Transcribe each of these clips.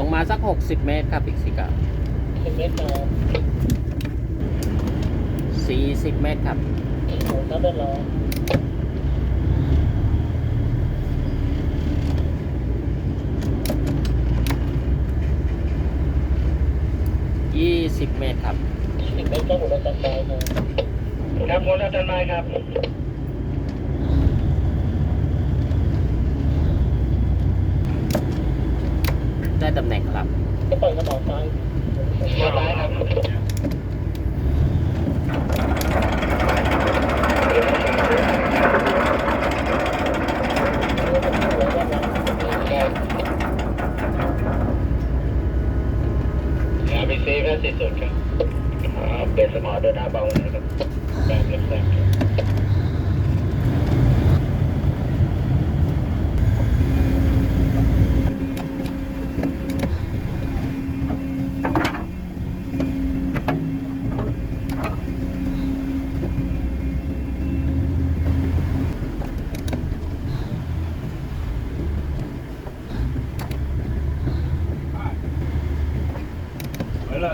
ตรงมาสัก 60 เมตรครับอีกสิครับสิบเมตรต่อ40 เมตรครับผมนับได้รอ20เมตรครับสิบเมตรก็หมดแล้วตัดไปครับครับหมดแล้วตัดไปครับ ตำแหน่งครับก็ปล่อยกระบอกซ้ายซ้ยครับอาบีซีก็สี่สุดครับเบสมอลเดินหน้าเบานะครับแบบแซง ครั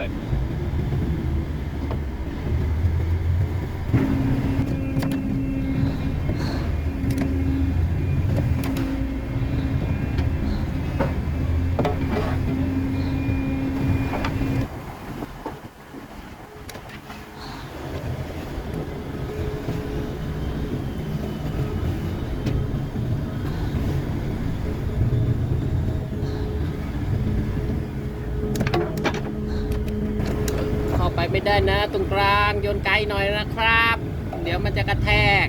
บ ไม่ได้นะ ตรงกลางโยนไกลหน่อยนะครับ เดี๋ยวมันจะกระแทก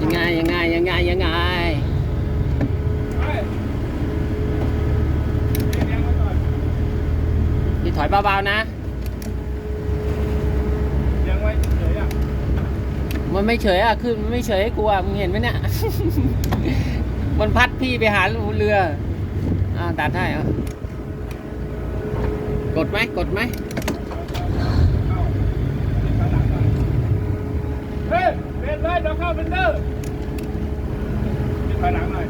ยังไงยังไงยังไงยังไงพี่ถอยเบาๆนะ เรียงไว้เฉยๆอะ มันไม่เฉยอะขึ้นมันไม่เฉยให้กูอะมึงเห็นไหมเนี่ย มันพัดพี่ไปหาเรืออ่าตัดให้อะกดไหมกดไหมเข้าติดฝาหลังก่อนเฮ้ยเบนเลยเดี๋ยวเข้าเป็นเดอร์ติดฝาหลังหน่อย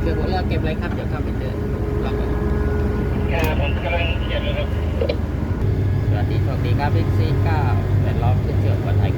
เรือหัวเรือเก็บเลยครับเดี๋ยวเข้าไปเจอล็อกไว้ ครับผมกำลังเขียนเลยครับ สวัสดีโช ครับพี่ซีเก้าแปดล้อบที่เกิดวันไทย